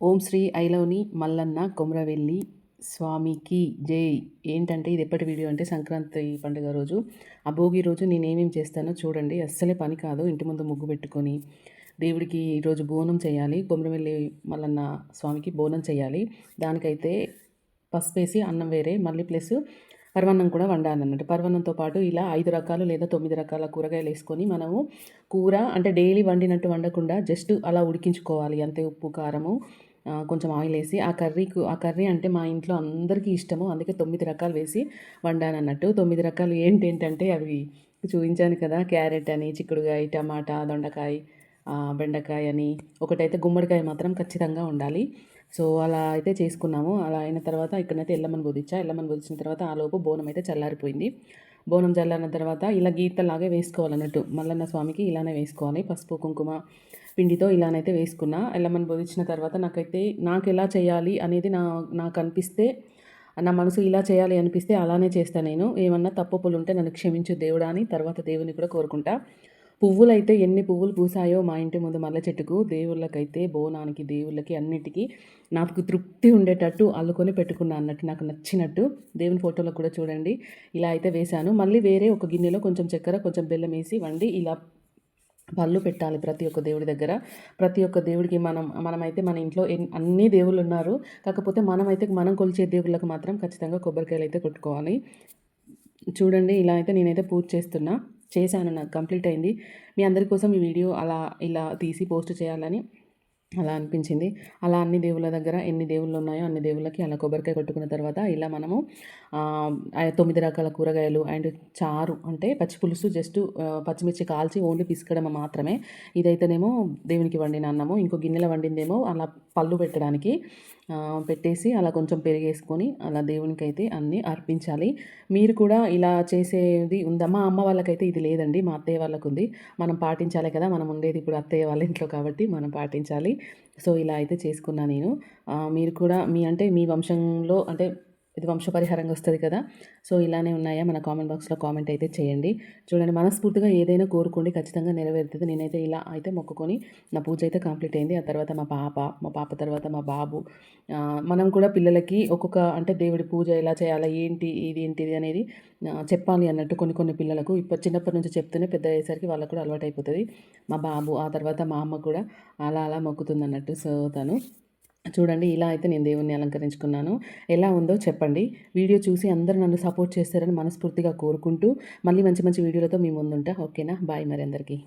ఓం శ్రీ ఐలవని మల్లన్న కొమరవెల్లి స్వామికి జై. ఏంటంటే ఇది ఎప్పటి వీడియో అంటే సంక్రాంతి పండుగ రోజు. ఆ భోగి రోజు నేను ఏమేమి చేస్తానో చూడండి. అస్సలే పని కాదు ఇంటి ముందు ముగ్గు పెట్టుకొని దేవుడికి ఈరోజు బోనం చేయాలి. కొమరవెల్లి మల్లన్న స్వామికి బోనం చేయాలి. దానికైతే పసుపు వేసి అన్నం వేరే మళ్ళీ ప్లస్ పర్వన్నం కూడా వండాలన్నట్టు పర్వన్నంతో పాటు ఇలా ఐదు రకాలు లేదా తొమ్మిది రకాల కూరగాయలు వేసుకొని మనము కూర అంటే డైలీ వండినట్టు వండకుండా జస్ట్ అలా ఉడికించుకోవాలి. అంతే ఉప్పు కారము కొంచెం ఆయిల్ వేసి ఆ కర్రీకు ఆ కర్రీ అంటే మా ఇంట్లో అందరికీ ఇష్టము. అందుకే తొమ్మిది రకాలు వేసి వండాను అన్నట్టు తొమ్మిది రకాలు ఏంటి ఏంటంటే అవి చూపించాను కదా. క్యారెట్ అని చిక్కుడుకాయ టమాటా దొండకాయ బెండకాయ అని. ఒకటైతే గుమ్మడికాయ మాత్రం ఖచ్చితంగా ఉండాలి. సో అలా అయితే చేసుకున్నాము. అలా అయిన తర్వాత ఇక్కడైతే ఎల్లమని బుదిచ్చా ఎల్లమ్మని బుదిచ్చిన తర్వాత ఆ లోపు బోనం అయితే చల్లారిపోయింది. బోనం చల్లారిన తర్వాత ఇలా గీతలాగే వేసుకోవాలన్నట్టు. మల్లన్న స్వామికి ఇలానే వేసుకోవాలి. పసుపు కుంకుమ పిండితో ఇలానైతే వేసుకున్నా. ఎల్లమని బోధించిన తర్వాత నాకైతే నాకు ఎలా చేయాలి అనేది నా నాకు అనిపిస్తే నా మనసు ఇలా చేయాలి అనిపిస్తే అలానే చేస్తాను నేను. ఏమన్నా తప్పులు ఉంటే నన్ను క్షమించు దేవుడా అని తర్వాత దేవుని కూడా కోరుకుంటా. అయితే ఎన్ని పువ్వులు పూసాయో మా ఇంటి ముందు మల్ల చెట్టుకు దేవుళ్ళకైతే బోనానికి దేవుళ్ళకి అన్నిటికీ నాకు తృప్తి ఉండేటట్టు అల్లుకొని పెట్టుకున్నా అన్నట్టు నాకు నచ్చినట్టు. దేవుని ఫోటోలో కూడా చూడండి. ఇలా అయితే వేశాను. మళ్ళీ వేరే ఒక గిన్నెలో కొంచెం చక్కెర కొంచెం బెల్లం వేసి వండి ఇలా పళ్ళు పెట్టాలి ప్రతి ఒక్క దేవుడి దగ్గర. ప్రతి ఒక్క దేవుడికి మనం మనమైతే మన ఇంట్లో అన్ని దేవుళ్ళు ఉన్నారు. కాకపోతే మనమైతే మనం కొలిచే దేవుళ్ళకు మాత్రం ఖచ్చితంగా కొబ్బరికాయలు అయితే కొట్టుకోవాలి. చూడండి ఇలా అయితే నేనైతే పూజ చేస్తున్నా. చేశాను నాకు కంప్లీట్ అయింది. మీ అందరి కోసం ఈ వీడియో అలా ఇలా తీసి పోస్ట్ చేయాలని అలా అనిపించింది. అలా అన్ని దేవుళ్ళ దగ్గర ఎన్ని దేవుళ్ళు ఉన్నాయో అన్ని దేవుళ్ళకి అలా కొబ్బరికాయ కొట్టుకున్న తర్వాత ఇలా మనము తొమ్మిది రకాల కూరగాయలు అండ్ చారు అంటే పచ్చి పులుసు జస్ట్ పచ్చిమిర్చి కాల్చి ఓన్లీ పిసుకడం మాత్రమే. ఇదైతేనేమో దేవునికి వండిన అన్నము. ఇంకో గిన్నెలో వండిందేమో అలా పళ్ళు పెట్టడానికి పెట్టేసి అలా కొంచెం పెరిగేసుకొని అలా దేవునికి అయితే అన్నీ అర్పించాలి. మీరు కూడా ఇలా చేసేది ఉందా? మా అమ్మ వాళ్ళకైతే ఇది లేదండి. మా అత్తయ్య వాళ్ళకు ఉంది మనం పాటించాలి కదా? మనం ఉండేది ఇప్పుడు అత్తయ్య వాళ్ళ ఇంట్లో కాబట్టి మనం పాటించాలి. సో ఇలా అయితే చేసుకున్నా నేను. మీరు కూడా మీ అంటే మీ వంశంలో అంటే ఇది వంశపరిహారంగా వస్తుంది కదా. సో ఇలానే ఉన్నాయా? మన కామెంట్ బాక్స్లో కామెంట్ అయితే చేయండి. చూడండి మనస్ఫూర్తిగా ఏదైనా కోరుకోండి ఖచ్చితంగా నెరవేరుతుంది. నేనైతే ఇలా అయితే మొక్కుకొని నా పూజ అయితే కంప్లీట్ అయింది. ఆ తర్వాత మా పాప మా పాప తర్వాత మా బాబు మనం కూడా పిల్లలకి ఒక్కొక్క అంటే దేవుడి పూజ ఎలా చేయాలా? ఏంటి ఇది ఏంటిది అనేది చెప్పాలి అన్నట్టు కొన్ని కొన్ని పిల్లలకు. ఇప్పుడు చిన్నప్పటి నుంచి చెప్తూనే పెద్ద అయ్యేసరికి వాళ్ళకు కూడా అలవాటు అయిపోతుంది మా బాబు ఆ తర్వాత మా అమ్మ కూడా అలా అలా మొక్కుతుంది అన్నట్టు. సో తను చూడండి ఇలా అయితే నేను దేవుణ్ణి అలంకరించుకున్నాను. ఎలా ఉందో చెప్పండి. వీడియో చూసి అందరూ నన్ను సపోర్ట్ చేస్తారని మనస్ఫూర్తిగా కోరుకుంటూ మళ్ళీ మంచి మంచి వీడియోలతో మీ ముందుంటా. ఓకేనా? బాయ్ మరి అందరికీ.